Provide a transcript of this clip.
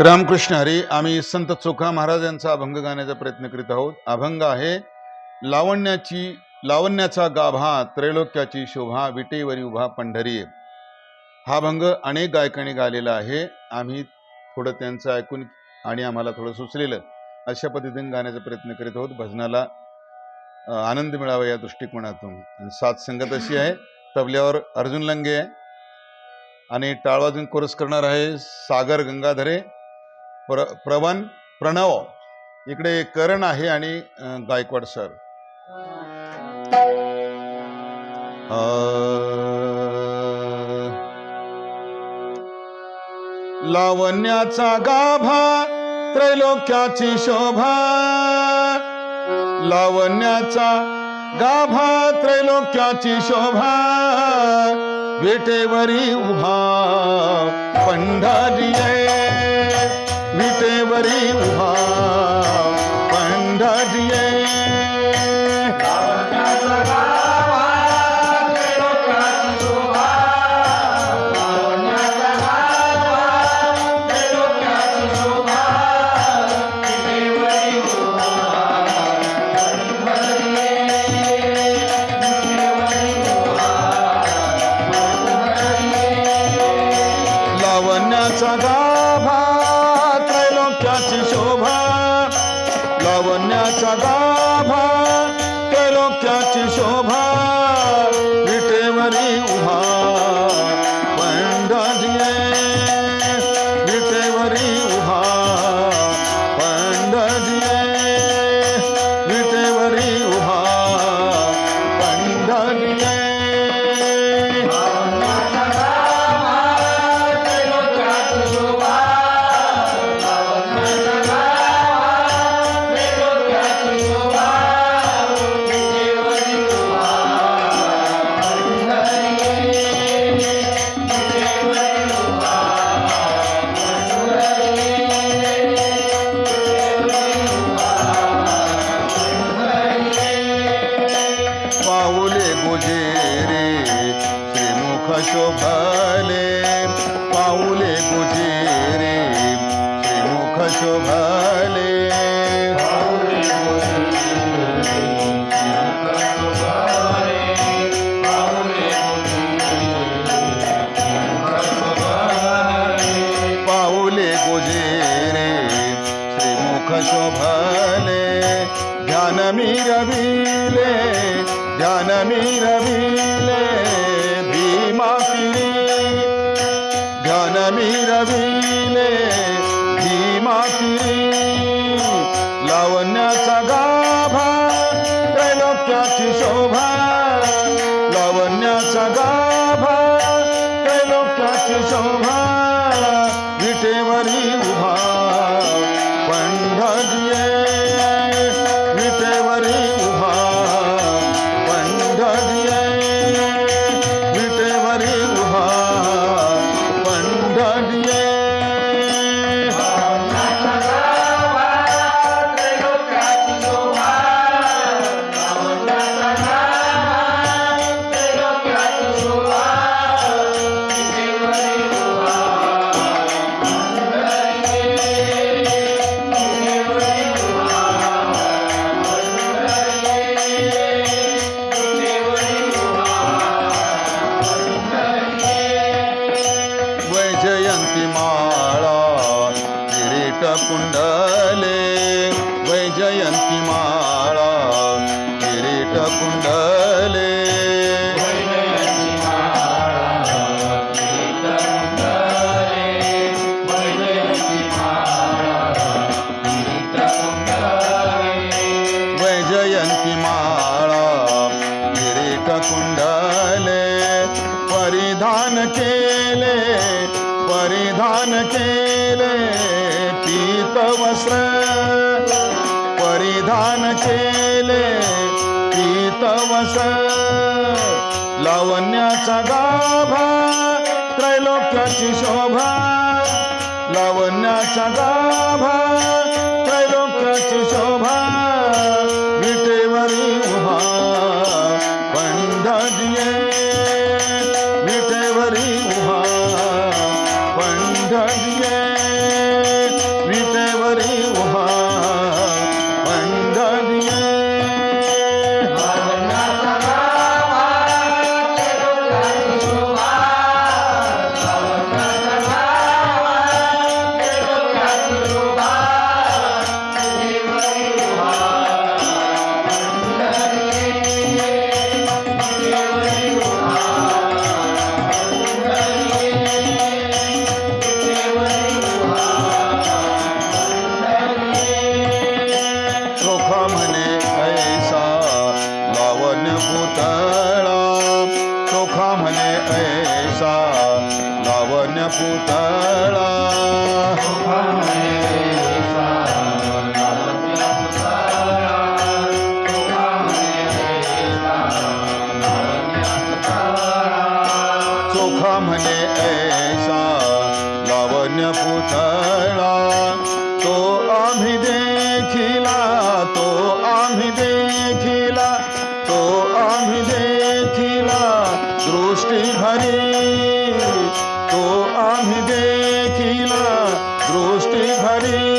रामकृष्ण हरी आम्ही संत चोखा महाराज यांचा अभंग गाण्याचा प्रयत्न करीत आहोत. अभंग आहे लावण्याची लावण्याचा गाभा त्रैलोक्याची शोभा विटेवरी उभा पंढरी. हा अभंग अनेक गायकांनी गायलेला आहे. आम्ही थोडं त्यांचं ऐकून आणि आम्हाला थोडं सुचलेलं. अशा पद्धतीने गाण्याचा प्रयत्न करीत आहोत. भजनाला आनंद मिळावा या दृष्टिकोनातून. सात साथ संगत अशी आहे. तबल्यावर अर्जुन लंगे आहे. आणि टाळवाजून कोरस करणार आहे सागर गंगाधरे. प्र प्रवन प्रणव. इकडे करण आहे आणि गायकवाड सर. लावण्याचा गाभा त्रैलोक्याची शोभा. लावण्याचा गाभा त्रैलोक्याची शोभा. विटेवरी उभा पंढरी विटेवरी उभा त्रैलोक्याची शोभा शोभले पाऊले गुजेरे श्रीमुख शोभले. पाऊले गुजेरे श्रीमुख शोभले. ध्यान मी रविले ध्यान मी रविले. विरविले भीमाती लावण्याचा गाभा त्रैलोक्याची शोभा. लावण्याचा गाभा त्रैलोक्याची शोभा. कुंडले परिधान केले परिधान केले पीत वस्त्र परिधान केले पीत वस्त्र लावण्याचा गाभा त्रैलोक्याची शोभा लावण्याचा गाभा त्रैलोक्याची शोभा. পুতলা তো আমি দেখিলা, তো আমি দেখিলা, তো আমি দেখিলা দৃষ্টি ভরি তো আমি দেখিলা দৃষ্টি ভরি